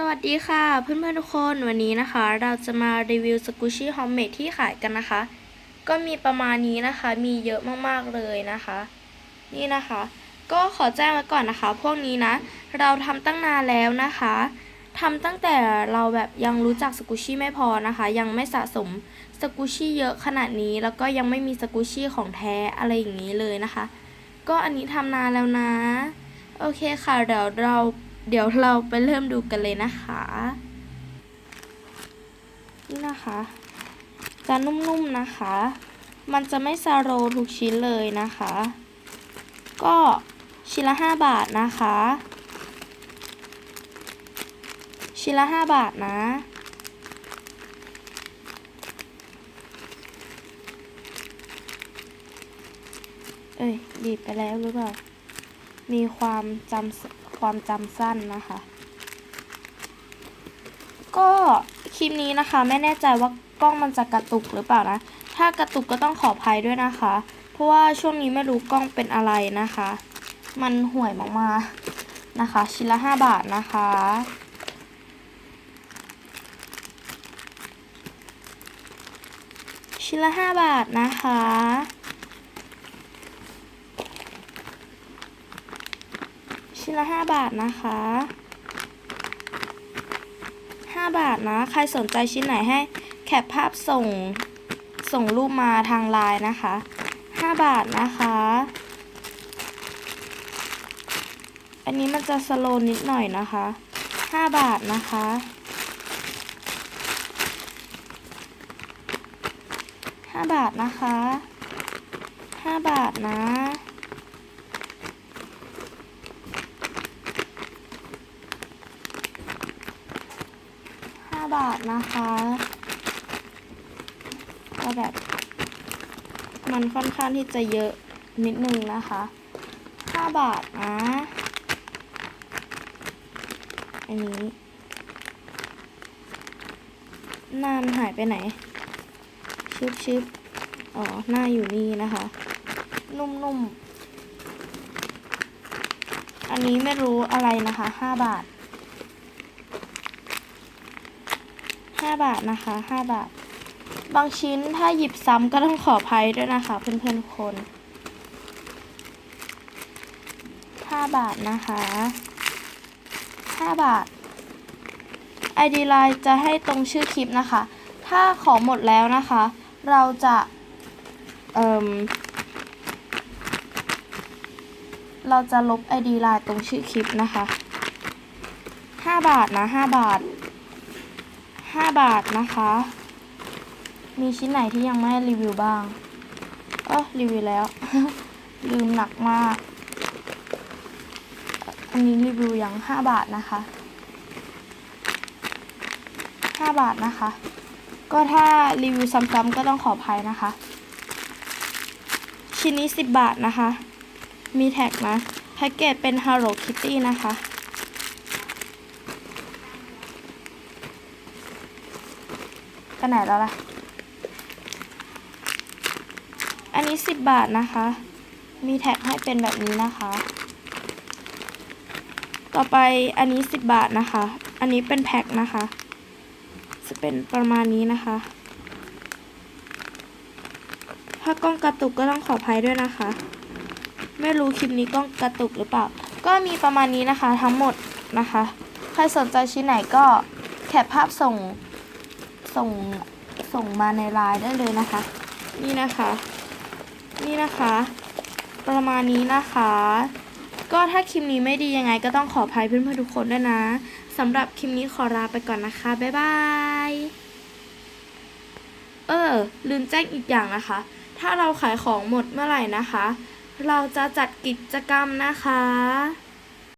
สวัสดีค่ะ เพื่อนๆทุกคนวันนี้นะคะ เราจะมารีวิวสกูชี่ฮอมเมดที่ขายกันนะคะ ก็มีประมาณนี้นะคะ มีเยอะมากๆเลยนะคะ นี่นะคะ ก็ขอแจ้งไว้ก่อนนะคะ พวกนี้นะ เราทำตั้งนานแล้วนะคะ ทำตั้งแต่เราแบบยังรู้จักสกูชี่ไม่พอนะคะ ยังไม่สะสมสกูชี่เยอะขนาดนี้ แล้วก็ยังไม่มีสกูชี่ของแท้อะไรอย่างนี้เลยนะคะ ก็อันนี้ทำนานแล้วนะ โอเคค่ะเดี๋ยวเรา เดี๋ยวเราไปเริ่มดูกันเลยนะคะ นี่นะคะ จะนุ่มๆนะคะ มันจะไม่ซาโรทุกชิ้นเลยนะคะ ก็ชิ้นละ 5 บาทนะคะ ชิ้นละ 5 บาทนะเอ้ยดีไปแล้วหรือเปล่า มีความจำ ความจำสั้นนะคะ ก็คลิปนี้นะคะ ไม่แน่ใจว่ากล้องมันจะกระตุกหรือเปล่านะ ถ้ากระตุกก็ต้องขออภัยด้วยนะคะ เพราะว่าช่วงนี้ไม่รู้กล้องเป็นอะไรนะคะ มันห่วยมากๆนะคะ ชิ้นละ 5 บาทนะคะชิ้นละ 5 บาทนะคะ ชิ้นละ 5 บาทนะคะ 5 บาทนะ ใครสนใจชิ้นไหนให้แคปภาพส่งส่งรูปมาทางไลน์นะคะ 5 บาทนะคะ อันนี้มันจะสโลนิดหน่อยนะคะ 5 บาทนะคะ 5 บาทนะคะ 5 บาทนะ บาทนะคะก็แบบ มันค่อนข้างที่จะเยอะนิดนึงนะคะห้าบาทนะอันนี้หน้ามันหายไปไหนชิบชิบอ๋อ หน้าอยู่นี่นะคะ นุ่มๆ อันนี้ไม่รู้อะไรนะคะห้าบาท 5 บาทนะคะ 5 บาท บางชิ้นถ้าหยิบซ้ำก็ต้องขออภัยด้วยนะคะ เพื่อนๆทุกคน5บาทนะคะ 5 บาท ID Line จะให้ตรงชื่อคลิปนะคะ ถ้าของหมดแล้วนะคะ เราจะเอ่มเราจะลบ ID Line ตรงชื่อคลิปนะคะ 5 บาทนะ 5 บาท 5 บาทนะคะ มีชิ้นไหนที่ยังไม่รีวิวบ้างเออรีวิวแล้ว ลืมหนักมาก อันนี้รีวิวยัง 5 บาทนะคะ 5 บาทนะคะ ก็ถ้ารีวิวซ้ำๆก็ต้องขออภัยนะคะ ชิ้นนี้ 10 บาทนะคะ มีแท็กนะ แพ็กเกจเป็น Hello Kitty นะคะ ไปไหนแล้วล่ะ อันนี้สิบบาทนะคะ มีแท็กให้เป็นแบบนี้นะคะ ต่อไปอันนี้สิบบาทนะคะ อันนี้เป็นแพ็คนะคะ จะเป็นประมาณนี้นะคะ ถ้ากล้องกระตุกก็ต้องขออภัยด้วยนะคะ ไม่รู้คลิปนี้กล้องกระตุกหรือเปล่า ก็มีประมาณนี้นะคะทั้งหมดนะคะ ใครสนใจชิ้นไหนก็แคปภาพส่ง ส่งส่งมาในไลน์ได้เลยนะคะ นี่นะคะ นี่นะคะ ประมาณนี้นะคะ ก็ถ้าคลิปนี้ไม่ดียังไง ก็ต้องขออภัยเพื่อนๆทุกคนด้วยนะสำหรับคลิปนี้ขอลาไปก่อนนะคะ บ๊ายบายเออลืมแจ้งอีกอย่างนะคะ ถ้าเราขายของหมดเมื่อไหร่นะคะ เราจะจัดกิจกรรมนะคะ